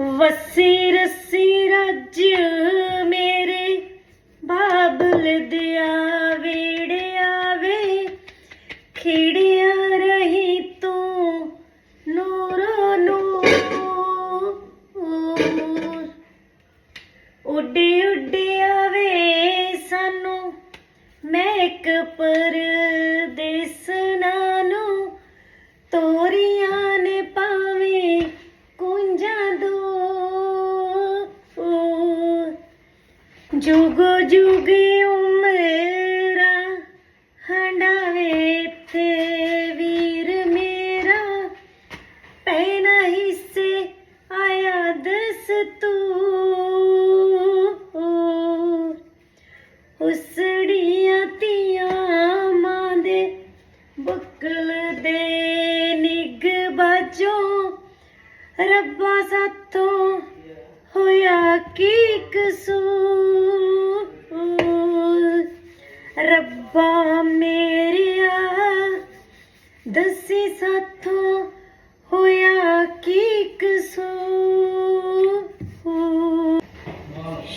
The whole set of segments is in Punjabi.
ਵਸੀ ਰਸੀ ਰੱਜ ਮੇਰੇ, ਬਾਬਲ ਦਿਆ ਵੇੜਿਆ ਵੇ ਖਿੜਿਆ ਰਹੀ ਤੂੰ ਨੂਰੋ ਨੂਰ। ਉੱਡੇ ਉੱਡੇ ਆਵੇ ਸਾਨੂੰ, ਮੈਂ ਮਹਿਕ ਪਰਦੇਸਨਾਂ ਜੁਗੋ ਜੁਗੇ ਉਮਰਾਂ ਹੰਡਾਵੇ ਤੇ ਵੀਰ ਮੇਰਾ। ਪੈਣਾ ਹਿੱਸੇ ਆਇਆ ਦਸ ਤੂੰ। ਉਸੜੀਆਂ ਤੀਆਂ ਮਾਂ ਦੇ ਬੁੱਕਲ ਦੇ ਨਿਗ ਬਾਜੋ ਰੱਬਾ ਸਾਥੋਂ ਹੋਇਆ ਕੀ ਕਸੂਰ ਰੱਬਾ ਮੇਰਿਆ, ਦਸੀ ਸਾਥੋਂ ਹੋਇਆ ਕੀ ਕਸੂਰ?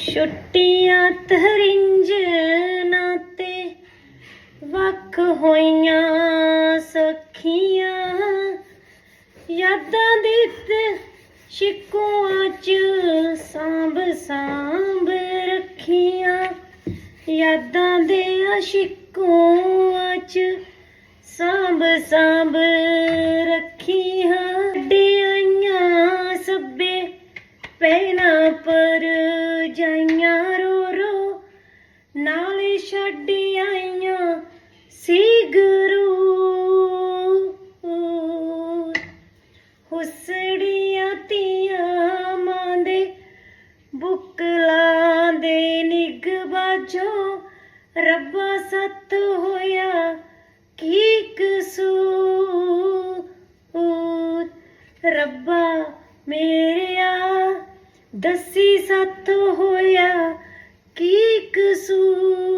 ਛੁੱਟੀਆਂ ਤਰਿੰਜਨਾਂ ਤੇ ਵੱਖ ਹੋਈਆਂ ਸਖੀਆਂ, ਯਾਦਾਂ ਦੇ ਤੇ ਯਾਦਾਂ ਦੇ ਅਸ਼ਿਕੂਆਂ ਚ ਸਾਂਭ ਸਾਂਭ ਰੱਖੀਆਂ। ਡਿਆਈਆਂ ਸੱਬੇ ਪਹਿਨਾ ਪਰ ਜਾਈਆਂ ਰੋ ਰੋ। ਨਾਲੇ ਛੱਡ ਆਈਆਂ ਸੀ ਗੁਰੂ। ਹੁਸੜੀਆਂ ਬਾਜੋ ਰੱਬਾ ਸਤ ਹੋਇਆ, ਕੀ ਕਸੂਰ? ਰੱਬਾ ਮੇਰਿਆ, ਦਸੀ ਸਤ ਹੋਇਆ, ਕੀ ਕਸੂਰ?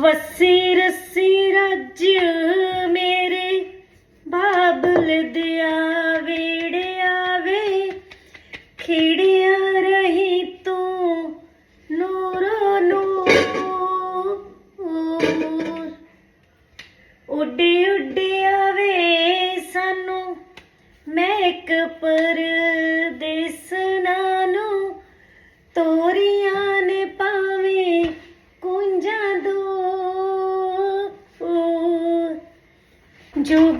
ਵਸੀ ਰਸੀ ਰੱਜ ਮੇਰੇ ਉੱਡੇ ਉੱਡੇ ਆਵੇ ਸਾਨੂੰ। ਮਹਿਕ ਪਰਦੇਸਨਾ ਨੂੰ ਤੋਰੀਆਂ ਨੇ ਪਾਵੇ ਕੁੰਜਾਂ ਦੋ। ਜੋ